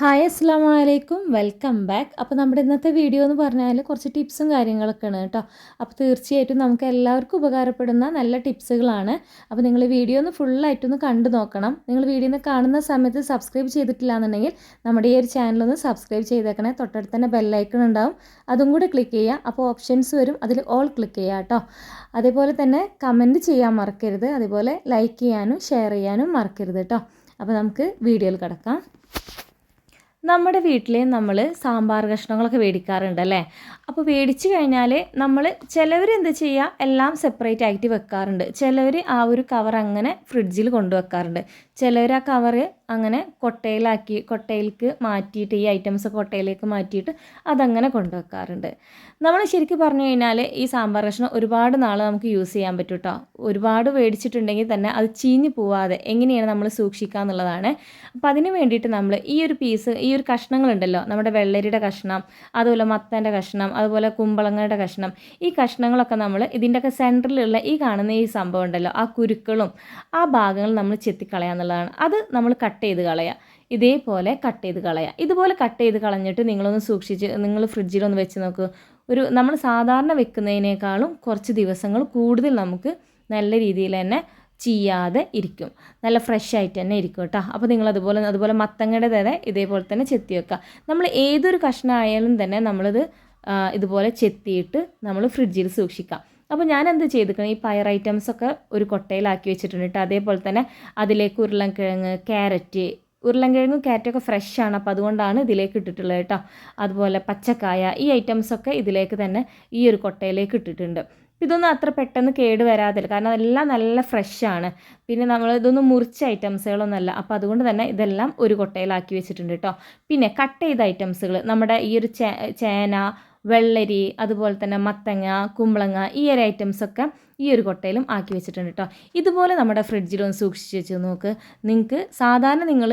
Hi അസ്സാം വലൈക്കും welcome back. അപ്പോൾ നമ്മുടെ ഇന്നത്തെ വീഡിയോ എന്ന് പറഞ്ഞാൽ കുറച്ച് ടിപ്സും കാര്യങ്ങളൊക്കെയാണ് കേട്ടോ. അപ്പോൾ തീർച്ചയായിട്ടും നമുക്ക് എല്ലാവർക്കും ഉപകാരപ്പെടുന്ന നല്ല ടിപ്സുകളാണ്. അപ്പോൾ നിങ്ങൾ വീഡിയോ ഒന്ന് ഫുള്ളായിട്ടൊന്ന് കണ്ടു നോക്കണം. നിങ്ങൾ വീഡിയോ ഒന്ന് കാണുന്ന സമയത്ത് സബ്സ്ക്രൈബ് ചെയ്തിട്ടില്ല എന്നുണ്ടെങ്കിൽ നമ്മുടെ ഈ ഒരു ചാനലൊന്ന് സബ്സ്ക്രൈബ് ചെയ്തേക്കണേ. തൊട്ടടുത്ത് തന്നെ ബെല്ലൈക്കൺ ഉണ്ടാവും. അതും കൂടെ ക്ലിക്ക് ചെയ്യുക. അപ്പോൾ ഓപ്ഷൻസ് വരും. അതിൽ ഓൾ ക്ലിക്ക് ചെയ്യുക കേട്ടോ. അതേപോലെ തന്നെ കമന്റ് ചെയ്യാൻ മറക്കരുത്. അതുപോലെ ലൈക്ക് ചെയ്യാനും ഷെയർ ചെയ്യാനും മറക്കരുത് കേട്ടോ. അപ്പോൾ നമുക്ക് വീഡിയോയിൽ കിടക്കാം. നമ്മുടെ വീട്ടിൽ നമ്മൾ സാമ്പാർ കഷ്ണങ്ങളൊക്കെ മേടിക്കാറുണ്ട് അല്ലേ? അപ്പോൾ മേടിച്ചു കഴിഞ്ഞാൽ നമ്മൾ ചിലവർ എന്ത് ചെയ്യുക എല്ലാം സെപ്പറേറ്റ് ആയിട്ട് വെക്കാറുണ്ട്. ചിലവർ ആ ഒരു കവർ അങ്ങനെ ഫ്രിഡ്ജിൽ കൊണ്ടുവെക്കാറുണ്ട് ചിലവർ ആ കവർ അങ്ങനെ കൊട്ടയിലാക്കി കൊട്ടയിലേക്ക് മാറ്റിയിട്ട് ഈ ഐറ്റംസ് കൊട്ടയിലേക്ക് മാറ്റിയിട്ട് അതങ്ങനെ കൊണ്ടുവെക്കാറുണ്ട് നമ്മൾ ശരിക്കും പറഞ്ഞു കഴിഞ്ഞാൽ ഈ സാമ്പാർ കഷ്ണം ഒരുപാട് നാൾ നമുക്ക് യൂസ് ചെയ്യാൻ പറ്റും കേട്ടോ ഒരുപാട് മേടിച്ചിട്ടുണ്ടെങ്കിൽ തന്നെ അത് ചീഞ്ഞു പോവാതെ എങ്ങനെയാണ് നമ്മൾ സൂക്ഷിക്കുക എന്നുള്ളതാണ് അപ്പോൾ അതിന് വേണ്ടിയിട്ട് നമ്മൾ ഈ ഒരു പീസ് ഈ ഒരു കഷ്ണങ്ങളുണ്ടല്ലോ. നമ്മുടെ വെള്ളരിയുടെ കഷ്ണം അതുപോലെ മത്തന്റെ കഷ്ണം അതുപോലെ കുമ്പളങ്ങയുടെ കഷ്ണം. ഈ കഷ്ണങ്ങളൊക്കെ നമ്മൾ ഇതിന്റെയൊക്കെ സെന്ററിലുള്ള ഈ കാണുന്ന ഈ സംഭവം ഉണ്ടല്ലോ ആ കുരുക്കളും ആ ഭാഗങ്ങൾ നമ്മൾ ചെത്തിക്കളയാന്നുള്ളതാണ് അത് നമ്മൾ കട്ട് ചെയ്ത് കളയുക. ഇതേപോലെ കട്ട് ചെയ്ത് കളയുക. ഇതുപോലെ കട്ട് ചെയ്ത് കളഞ്ഞിട്ട് നിങ്ങളൊന്ന് സൂക്ഷിച്ച് നിങ്ങൾ ഫ്രിഡ്ജിലൊന്ന് വെച്ച് നോക്ക്. ഒരു നമ്മൾ സാധാരണ വെക്കുന്നതിനേക്കാളും കുറച്ച് ദിവസങ്ങൾ കൂടുതൽ നമുക്ക് നല്ല രീതിയിൽ തന്നെ ചെയ്യാതെ ഇരിക്കും. നല്ല ഫ്രഷ് ആയിട്ട് തന്നെ ഇരിക്കും കേട്ടോ. അപ്പോൾ നിങ്ങൾ അതുപോലെ അതുപോലെ മത്തങ്ങയുടെ തന്നെ ഇതേപോലെ തന്നെ ചെത്തി വെക്കുക. നമ്മൾ ഏതൊരു കഷ്ണം ആയാലും തന്നെ നമ്മളിത് ഇതുപോലെ ചെത്തിയിട്ട് നമ്മൾ ഫ്രിഡ്ജിൽ സൂക്ഷിക്കാം അപ്പോൾ ഞാൻ എന്ത് ചെയ്തിരിക്കണം? ഈ പയർ ഐറ്റംസ് ഒക്കെ ഒരു കൊട്ടയിലാക്കി വെച്ചിട്ടുണ്ട് കേട്ടോ. അതേപോലെ തന്നെ അതിലേക്ക് ഉരുളൻകിഴങ്ങ് ക്യാരറ്റ് ഉരുളൻകിഴങ്ങും ക്യാരറ്റൊക്കെ ഫ്രഷ് ആണ്. അപ്പോൾ അതുകൊണ്ടാണ് ഇതിലേക്ക് ഇട്ടിട്ടുള്ളത് കേട്ടോ. അതുപോലെ പച്ചക്കായ ഈ ഐറ്റംസൊക്കെ ഇതിലേക്ക് തന്നെ ഈ ഒരു കൊട്ടയിലേക്ക് ഇട്ടിട്ടുണ്ട്. ഇതൊന്നും അത്ര പെട്ടെന്ന് കേട് വരാതില്ല. കാരണം അതെല്ലാം നല്ല ഫ്രഷാണ്. പിന്നെ നമ്മൾ ഇതൊന്നും മുറിച്ച ഐറ്റംസുകളൊന്നുമല്ല. അപ്പോൾ അതുകൊണ്ട് തന്നെ ഇതെല്ലാം ഒരു കൊട്ടയിലാക്കി വെച്ചിട്ടുണ്ട് കേട്ടോ പിന്നെ കട്ട് ചെയ്ത ഐറ്റംസുകൾ നമ്മുടെ ഈ ഒരു ചേന വെള്ളരി അതുപോലെ തന്നെ മത്തങ്ങ കുമ്പളങ്ങ ഈ ഒരു ഐറ്റംസൊക്കെ ഈ ഒരു കൊട്ടയിലും ആക്കി വെച്ചിട്ടുണ്ട് കേട്ടോ ഇതുപോലെ നമ്മുടെ ഫ്രിഡ്ജിലൊന്ന് സൂക്ഷിച്ച് വെച്ച് നോക്ക്. നിങ്ങൾക്ക് സാധാരണ നിങ്ങൾ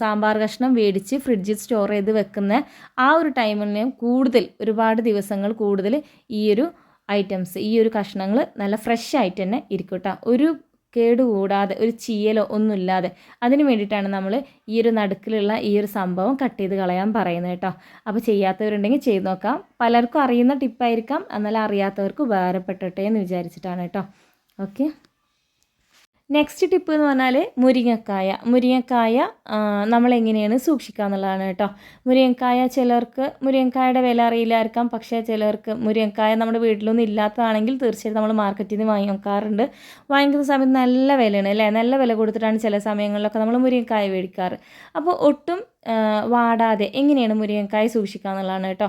സാമ്പാർ കഷ്ണം മേടിച്ച് ഫ്രിഡ്ജിൽ സ്റ്റോർ ചെയ്ത് വെക്കുന്ന ആ ഒരു ടൈമിൽ കൂടുതൽ ഒരുപാട് ദിവസങ്ങൾ കൂടുതൽ ഈ ഒരു ഐറ്റംസ് ഈ ഒരു കഷ്ണങ്ങൾ നല്ല ഫ്രഷ് ആയിട്ട് തന്നെ ഇരിക്കും കേട്ടോ ഒരു കേടുകൂടാതെ ഒരു ചീയലോ ഒന്നുമില്ലാതെ അതിന് വേണ്ടിയിട്ടാണ് നമ്മൾ ഈ ഒരു നടുക്കിലുള്ള ഈ ഒരു സംഭവം കട്ട് ചെയ്ത് കളയാൻ പറയുന്നത് കേട്ടോ അപ്പോൾ ചെയ്യാത്തവരുണ്ടെങ്കിൽ ചെയ്ത് നോക്കാം. പലർക്കും അറിയുന്ന ടിപ്പായിരിക്കാം എന്നാൽ അറിയാത്തവർക്ക് ഉപകാരപ്പെട്ടെ എന്ന് വിചാരിച്ചിട്ടാണ് കേട്ടോ ഓക്കെ നെക്സ്റ്റ് ടിപ്പ് എന്ന് പറഞ്ഞാൽ മുരിങ്ങക്കായ. മുരിങ്ങക്കായ നമ്മളെങ്ങനെയാണ് സൂക്ഷിക്കുക എന്നുള്ളതാണ് കേട്ടോ. മുരിങ്ങക്കായ ചിലർക്ക് മുരിങ്ങക്കായയുടെ വില അറിയില്ലായിരിക്കാം. പക്ഷേ ചിലർക്ക് മുരിങ്ങക്കായ നമ്മുടെ വീട്ടിലൊന്നും ഇല്ലാത്തതാണെങ്കിൽ തീർച്ചയായിട്ടും നമ്മൾ മാർക്കറ്റിൽ നിന്ന് വാങ്ങിക്കാറുണ്ട്. വാങ്ങിക്കുന്ന സമയത്ത് നല്ല വിലയാണ് അല്ലേ? നല്ല വില കൊടുത്തിട്ടാണ് ചില സമയങ്ങളിലൊക്കെ നമ്മൾ മുരിങ്ങക്കായ മേടിക്കാറ്. അപ്പോൾ ഒട്ടും വാടാതെ എങ്ങനെയാണ് മുരിങ്ങക്കായ സൂക്ഷിക്കുക എന്നുള്ളതാണ് കേട്ടോ.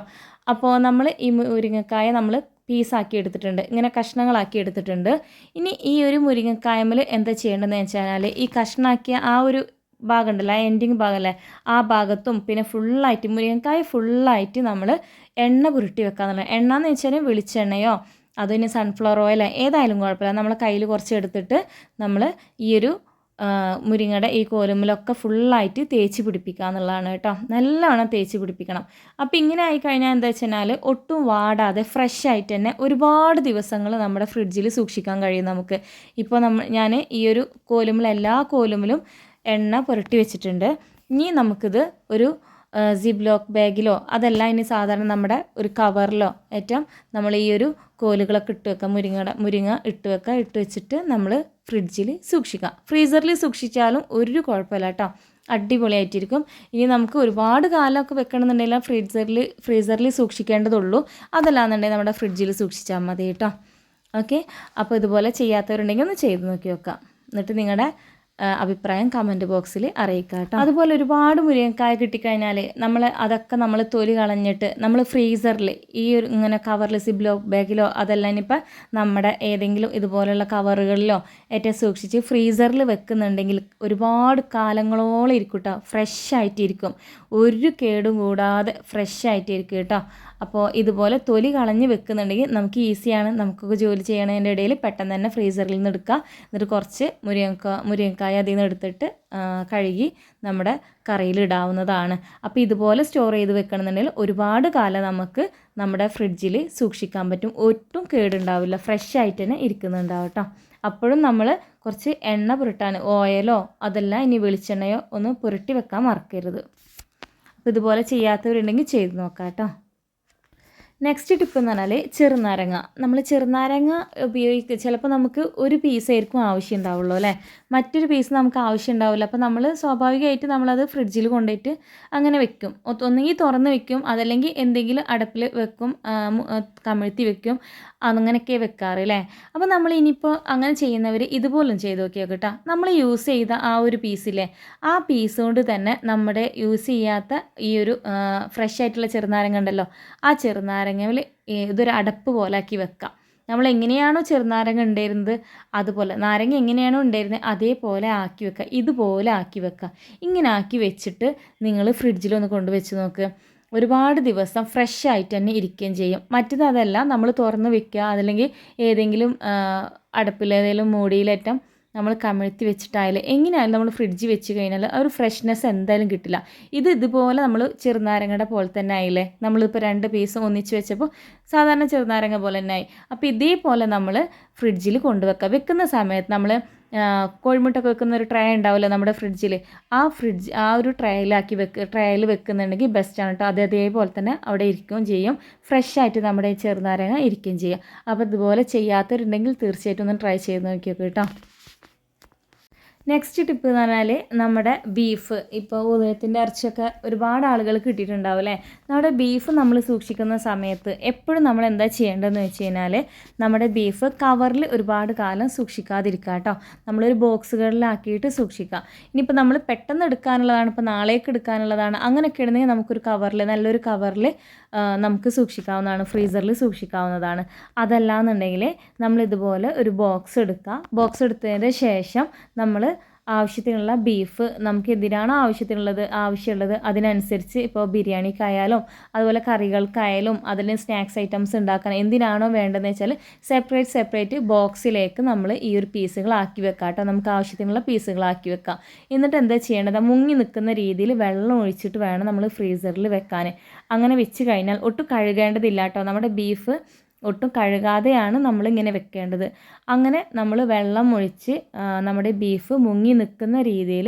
അപ്പോൾ നമ്മൾ ഈ മുരിങ്ങക്കായ നമ്മൾ പീസാക്കി എടുത്തിട്ടുണ്ട് ഇങ്ങനെ കഷ്ണങ്ങളാക്കി എടുത്തിട്ടുണ്ട്. ഇനി ഈ ഒരു മുരിങ്ങക്കായമൽ എന്താ ചെയ്യേണ്ടതെന്ന് വെച്ചാൽ ഈ കഷ്ണാക്കിയ ആ ഒരു ഭാഗമുണ്ടല്ലോ ആ എൻഡിങ് ഭാഗമല്ലേ ആ ഭാഗത്തും പിന്നെ ഫുള്ളായിട്ട് മുരിങ്ങക്കായ ഫുള്ളായിട്ട് നമ്മൾ എണ്ണ പുരുട്ടി വെക്കാന്നുള്ള എണ്ണ എന്ന് വെച്ചാൽ വെളിച്ചെണ്ണയോ അതിന് സൺഫ്ലവർ ഓയിലോ ഏതായാലും കുഴപ്പമില്ല. നമ്മൾ കയ്യിൽ കുറച്ച് എടുത്തിട്ട് നമ്മൾ ഈ ഒരു മുരിങ്ങയുടെ ഈ കോലുമ്പിലൊക്കെ ഫുള്ളായിട്ട് തേച്ച് പിടിപ്പിക്കുക എന്നുള്ളതാണ് കേട്ടോ. നല്ലവണ്ണം തേച്ച് പിടിപ്പിക്കണം. അപ്പോൾ ഇങ്ങനെ ആയിക്കഴിഞ്ഞാൽ എന്താ വെച്ചാൽ ഒട്ടും വാടാതെ ഫ്രഷ് ആയിട്ട് തന്നെ ഒരുപാട് ദിവസങ്ങൾ നമ്മുടെ ഫ്രിഡ്ജിൽ സൂക്ഷിക്കാൻ കഴിയും നമുക്ക്. ഇപ്പോൾ നമ്മൾ ഞാൻ ഈ ഒരു കോലുമ്പിൽ എല്ലാ കോലുമ്പിലും എണ്ണ പുരട്ടി വെച്ചിട്ടുണ്ട്. ഇനി നമുക്കിത് ഒരു സിബ്ലോക്ക് ബാഗിലോ അതല്ല ഇനി സാധാരണ നമ്മുടെ ഒരു കവറിലോ ഏറ്റവും നമ്മൾ ഈ ഒരു കോലുകളൊക്കെ ഇട്ട് വെക്കാം മുരിങ്ങയുടെ മുരിങ്ങ ഇട്ട് വെക്കുക ഇട്ട് വെച്ചിട്ട് നമ്മൾ ഫ്രിഡ്ജിൽ സൂക്ഷിക്കുക. ഫ്രീസറിൽ സൂക്ഷിച്ചാലും ഒരു കുഴപ്പമില്ല കേട്ടോ. അടിപൊളിയായിട്ടിരിക്കും. ഇനി നമുക്ക് ഒരുപാട് കാലമൊക്കെ വെക്കണമെന്നുണ്ടെങ്കിൽ ഫ്രീസറിൽ ഫ്രീസറിൽ സൂക്ഷിക്കേണ്ടതുള്ളൂ. അതല്ലാന്നുണ്ടെങ്കിൽ നമ്മുടെ ഫ്രിഡ്ജിൽ സൂക്ഷിച്ചാൽ മതി കേട്ടോ. ഓക്കെ അപ്പോൾ ഇതുപോലെ ചെയ്യാത്തവരുണ്ടെങ്കിൽ ഒന്ന് ചെയ്ത് നോക്കി വെക്കാം എന്നിട്ട് നിങ്ങളുടെ അഭിപ്രായം കമന്റ് ബോക്സിൽ അറിയിക്കുക കേട്ടോ അതുപോലെ ഒരുപാട് മുരിങ്ങക്കായ കിട്ടിക്കഴിഞ്ഞാൽ നമ്മൾ അതൊക്കെ നമ്മൾ തൊലി കളഞ്ഞിട്ട് നമ്മൾ ഫ്രീസറിൽ ഈ ഒരു ഇങ്ങനെ കവറിൽ സിബിലോ ബാഗിലോ അതെല്ലാം ഇനിയിപ്പോൾ നമ്മുടെ ഏതെങ്കിലും ഇതുപോലെയുള്ള കവറുകളിലോ ഏറ്റവും സൂക്ഷിച്ച് ഫ്രീസറിൽ വെക്കുന്നുണ്ടെങ്കിൽ ഒരുപാട് കാലങ്ങളോളം ഇരിക്കും കേട്ടോ ഫ്രഷ് ആയിട്ടിരിക്കും. ഒരു കേടും കൂടാതെ ഫ്രഷ് ആയിട്ടിരിക്കും കേട്ടോ അപ്പോൾ ഇതുപോലെ തൊലി കളഞ്ഞ് വെക്കുന്നുണ്ടെങ്കിൽ നമുക്ക് ഈസിയാണ്. നമുക്കൊക്കെ ജോലി ചെയ്യണതിന്റെ ഇടയിൽ പെട്ടെന്ന് തന്നെ ഫ്രീസറിൽ നിന്ന് എടുക്കുക. എന്നിട്ട് കുറച്ച് മുരിങ്ങക്ക മുരിങ്ങക്കായ അതിൽ നിന്ന് എടുത്തിട്ട് കഴുകി നമ്മുടെ കറിയിൽ ഇടാവുന്നതാണ്. അപ്പോൾ ഇതുപോലെ സ്റ്റോർ ചെയ്ത് വെക്കണമെന്നുണ്ടെങ്കിൽ ഒരുപാട് കാലം നമുക്ക് നമ്മുടെ ഫ്രിഡ്ജിൽ സൂക്ഷിക്കാൻ പറ്റും. ഒട്ടും കേടുണ്ടാവില്ല. ഫ്രഷ് ആയിട്ട് തന്നെ ഇരിക്കുന്നുണ്ടാവും അപ്പോഴും നമ്മൾ കുറച്ച് എണ്ണ പുരട്ടാൻ ഓയിലോ അതല്ല ഇനി വെളിച്ചെണ്ണയോ ഒന്ന് പുരട്ടി വെക്കാൻ മറക്കരുത്. അപ്പോൾ ഇതുപോലെ ചെയ്യാത്തവരുണ്ടെങ്കിൽ ചെയ്ത് നോക്കാം കേട്ടോ. നെക്സ്റ്റ് ടിപ്പ് എന്ന് പറഞ്ഞാൽ ചെറുനാരങ്ങ. നമ്മൾ ചെറുനാരങ്ങ ഉപയോഗിക്കുക ചിലപ്പോൾ നമുക്ക് ഒരു പീസായിരിക്കും ആവശ്യം ഉണ്ടാവുള്ളൂ അല്ലേ? മറ്റൊരു പീസ് നമുക്ക് ആവശ്യം ഉണ്ടാവില്ല അപ്പോൾ നമ്മൾ സ്വാഭാവികമായിട്ട് നമ്മളത് ഫ്രിഡ്ജിൽ കൊണ്ടുപോയിട്ട് അങ്ങനെ വെക്കും. ഒന്നെങ്കിൽ തുറന്ന് വെക്കും. അതല്ലെങ്കിൽ എന്തെങ്കിലും അടപ്പിൽ വെക്കും. കമിഴ്ത്തി വെക്കും. അങ്ങനെയൊക്കെ വെക്കാറ് അല്ലേ? അപ്പോൾ നമ്മൾ ഇനിയിപ്പോൾ അങ്ങനെ ചെയ്യുന്നവർ ഇതുപോലും ചെയ്ത് നോക്കിയോ കേട്ടോ? നമ്മൾ യൂസ് ചെയ്ത ആ ഒരു പീസില്ലേ ആ പീസ് കൊണ്ട് തന്നെ നമ്മുടെ യൂസ് ചെയ്യാത്ത ഈ ഒരു ഫ്രഷ് ആയിട്ടുള്ള ചെറുനാരങ്ങ ഉണ്ടല്ലോ? ആ ചെറുനാരങ്ങയിൽ ഇതൊരു അടപ്പ് പോലാക്കി വെക്കാം. നമ്മൾ എങ്ങനെയാണോ ചെറുനാരങ്ങ ഉണ്ടായിരുന്നത് അതുപോലെ നാരങ്ങ എങ്ങനെയാണോ ഉണ്ടായിരുന്നത് അതേപോലെ ആക്കി വെക്കുക. ഇതുപോലെ ആക്കി വെക്കുക. ഇങ്ങനെ ആക്കി വെച്ചിട്ട് നിങ്ങൾ ഫ്രിഡ്ജിലൊന്ന് കൊണ്ട് വെച്ച് നോക്ക്. ഒരുപാട് ദിവസം ഫ്രഷ് ആയിട്ട് തന്നെ ഇരിക്കുകയും ചെയ്യും. മറ്റത് അതല്ല നമ്മൾ തുറന്ന് വെക്കുക. അതല്ലെങ്കിൽ ഏതെങ്കിലും ഏതെങ്കിലും മൂടിയിലേറ്റം നമ്മൾ കമിഴ്ത്തി വെച്ചിട്ടായാലും എങ്ങനെയായാലും നമ്മൾ ഫ്രിഡ്ജിൽ വെച്ച് കഴിഞ്ഞാൽ ആ ഒരു ഫ്രഷ്നെസ് എന്തായാലും കിട്ടില്ല. ഇത് ഇതുപോലെ നമ്മൾ ചെറുനാരങ്ങയുടെ പോലെ തന്നെ ആയില്ലേ? നമ്മളിപ്പോൾ രണ്ട് പീസ് ഒന്നിച്ച് വെച്ചപ്പോൾ സാധാരണ ചെറുനാരങ്ങ പോലെ തന്നെ ആയി. അപ്പോൾ ഇതേപോലെ നമ്മൾ ഫ്രിഡ്ജിൽ കൊണ്ടുവെക്കുക. വെക്കുന്ന സമയത്ത് നമ്മൾ കോഴിമുട്ടൊക്കെ വെക്കുന്ന ഒരു ട്രേ ഉണ്ടാവില്ലേ നമ്മുടെ ഫ്രിഡ്ജിൽ? ആ ഫ്രിഡ്ജ് ആ ഒരു ട്രേയിലാക്കി വെക്ക് ട്രേയിൽ വെക്കുന്നുണ്ടെങ്കിൽ ബെസ്റ്റാണ് കേട്ടോ. അത് അതേപോലെ തന്നെ അവിടെ ഇരിക്കുകയും ചെയ്യും. ഫ്രഷ് ആയിട്ട് നമ്മുടെ ചെറുനാരങ്ങ ഇരിക്കുകയും ചെയ്യും. അപ്പോൾ ഇതുപോലെ ചെയ്യാത്തവരുണ്ടെങ്കിൽ തീർച്ചയായിട്ടും ഒന്ന് ട്രൈ ചെയ്ത് നോക്കിയൊക്കെ കേട്ടോ. നെക്സ്റ്റ് ടിപ്പ് എന്ന് പറഞ്ഞാൽ നമ്മുടെ ബീഫ് ഇപ്പോൾ ഉദയത്തിന്റെ ഇറച്ചിയൊക്കെ ഒരുപാട് ആളുകൾ കിട്ടിയിട്ടുണ്ടാവും അല്ലേ? നമ്മുടെ ബീഫ് നമ്മൾ സൂക്ഷിക്കുന്ന സമയത്ത് എപ്പോഴും നമ്മൾ എന്താ ചെയ്യേണ്ടതെന്ന് വെച്ച് കഴിഞ്ഞാൽ നമ്മുടെ ബീഫ് കവറിൽ ഒരുപാട് കാലം സൂക്ഷിക്കാതിരിക്കുക കേട്ടോ. നമ്മളൊരു ബോക്സുകളിലാക്കിയിട്ട് സൂക്ഷിക്കുക. ഇനിയിപ്പോൾ നമ്മൾ പെട്ടെന്ന് എടുക്കാനുള്ളതാണ് ഇപ്പോൾ നാളേക്ക് എടുക്കാനുള്ളതാണ് അങ്ങനെയൊക്കെ ഇടുന്നെങ്കിൽ നമുക്കൊരു കവറിൽ നല്ലൊരു കവറിൽ നമുക്ക് സൂക്ഷിക്കാവുന്നതാണ് ഫ്രീസറിൽ സൂക്ഷിക്കാവുന്നതാണ്. അതല്ലാന്നുണ്ടെങ്കിൽ നമ്മൾ ഇതുപോലെ ഒരു ബോക്സ് എടുക്കുക. ബോക്സ് എടുത്തതിന് ശേഷം നമ്മൾ ആവശ്യത്തിനുള്ള ബീഫ് നമുക്ക് എന്തിനാണ് ആവശ്യത്തിനുള്ളത് ആവശ്യമുള്ളത് അതിനനുസരിച്ച് ഇപ്പോൾ ബിരിയാണിക്കായാലും അതുപോലെ കറികൾക്കായാലും അതിൽ സ്നാക്സ് ഐറ്റംസ് ഉണ്ടാക്കാൻ എന്തിനാണോ വേണ്ടതെന്ന് വെച്ചാൽ സെപ്പറേറ്റ് സെപ്പറേറ്റ് ബോക്സിലേക്ക് നമ്മൾ ഈ ഒരു പീസുകളാക്കി വെക്കാം കേട്ടോ നമുക്ക് ആവശ്യത്തിനുള്ള പീസുകളാക്കി വെക്കാം. എന്നിട്ട് എന്താ ചെയ്യേണ്ടത്? മുങ്ങി നിൽക്കുന്ന രീതിയിൽ വെള്ളം ഒഴിച്ചിട്ട് വേണം നമ്മൾ ഫ്രീസറിൽ വെക്കാൻ അങ്ങനെ വെച്ച് കഴിഞ്ഞാൽ ഒട്ടും കഴുകേണ്ടതില്ല കേട്ടോ നമ്മുടെ ബീഫ് ഒട്ടും കഴുകാതെയാണ് നമ്മളിങ്ങനെ വെക്കേണ്ടത്. അങ്ങനെ നമ്മൾ വെള്ളം ഒഴിച്ച് നമ്മുടെ ബീഫ് മുങ്ങി നിൽക്കുന്ന രീതിയിൽ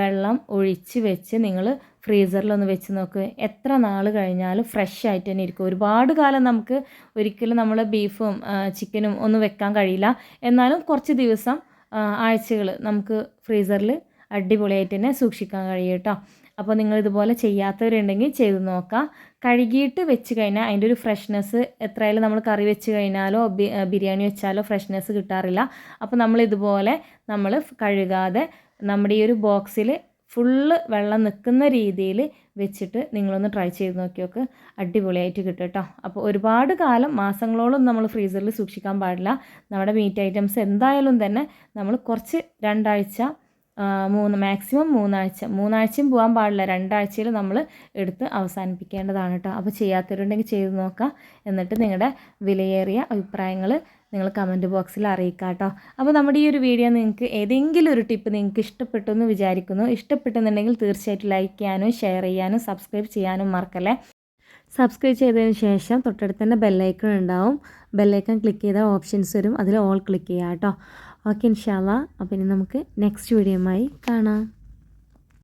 വെള്ളം ഒഴിച്ച് വെച്ച് നിങ്ങൾ ഫ്രീസറിലൊന്ന് വെച്ച് നോക്ക്. എത്ര നാൾ കഴിഞ്ഞാലും ഫ്രഷ് ആയിട്ട് തന്നെ ഇരിക്കും. ഒരുപാട് കാലം നമുക്ക് ഒരിക്കലും നമ്മൾ ബീഫും ചിക്കനും ഒന്നും വെക്കാൻ കഴിയില്ല. എന്നാലും കുറച്ച് ദിവസം ആഴ്ചകൾ നമുക്ക് ഫ്രീസറിൽ അടിപൊളിയായിട്ട് തന്നെ സൂക്ഷിക്കാൻ കഴിയും കേട്ടോ. അപ്പോൾ നിങ്ങൾ ഇതുപോലെ ചെയ്യാത്തവരുണ്ടെങ്കിൽ ചെയ്ത് നോക്കാം. കഴുകിയിട്ട് വെച്ച് കഴിഞ്ഞാൽ അതിന്റെ ഒരു ഫ്രഷ്നെസ് എത്രയായാലും നമ്മൾ കറി വെച്ച് കഴിഞ്ഞാലോ ബിരിയാണി വെച്ചാലോ ഫ്രഷ്നെസ് കിട്ടാറില്ല. അപ്പോൾ നമ്മൾ ഇതുപോലെ നമ്മൾ കഴുകാതെ നമ്മുടെ ഈ ഒരു ബോക്സിൽ ഫുള്ള് വെള്ളം നിൽക്കുന്ന രീതിയിൽ വെച്ചിട്ട് നിങ്ങളൊന്ന് ട്രൈ ചെയ്ത് നോക്കിയൊക്ക് അടിപൊളിയായിട്ട് കിട്ടും കേട്ടോ. അപ്പോൾ ഒരുപാട് കാലം മാസങ്ങളോളം നമ്മൾ ഫ്രീസറിൽ സൂക്ഷിക്കാൻ പാടില്ല. നമ്മുടെ മീറ്റ് ഐറ്റംസ് എന്തായാലും തന്നെ നമ്മൾ കുറച്ച് രണ്ടാഴ്ച മൂന്ന് മാക്സിമം മൂന്നാഴ്ച. മൂന്നാഴ്ചയും പോകാൻ പാടില്ല. രണ്ടാഴ്ചയിൽ നമ്മൾ എടുത്ത് അവസാനിപ്പിക്കേണ്ടതാണ് കേട്ടോ അപ്പോൾ ചെയ്യാത്തവരുണ്ടെങ്കിൽ ചെയ്ത് നോക്കാം. എന്നിട്ട് നിങ്ങളുടെ വിലയേറിയ അഭിപ്രായങ്ങൾ നിങ്ങൾ കമന്റ് ബോക്സിൽ അറിയിക്കുക കേട്ടോ അപ്പോൾ നമ്മുടെ ഈ ഒരു വീഡിയോ നിങ്ങൾക്ക് ഏതെങ്കിലും ഒരു ടിപ്പ് നിങ്ങൾക്ക് ഇഷ്ടപ്പെട്ടു എന്ന് വിചാരിക്കുന്നു. ഇഷ്ടപ്പെട്ടെന്നുണ്ടെങ്കിൽ തീർച്ചയായിട്ടും ലൈക്ക് ചെയ്യാനും ഷെയർ ചെയ്യാനും സബ്സ്ക്രൈബ് ചെയ്യാനും മറക്കല്ലേ. സബ്സ്ക്രൈബ് ചെയ്തതിന് ശേഷം തൊട്ടടുത്ത് തന്നെ ബെല്ലൈക്കൺ ഉണ്ടാവും. ബെല്ലൈക്കൺ ക്ലിക്ക് ചെയ്താൽ ഓപ്ഷൻസ് വരും. അതിൽ ഓൾ ക്ലിക്ക് ചെയ്യാം കേട്ടോ ഓക്കെ ഇൻഷാല്ല അപ്പം ഇനി നമുക്ക് നെക്സ്റ്റ് വീഡിയോയുമായി കാണാം.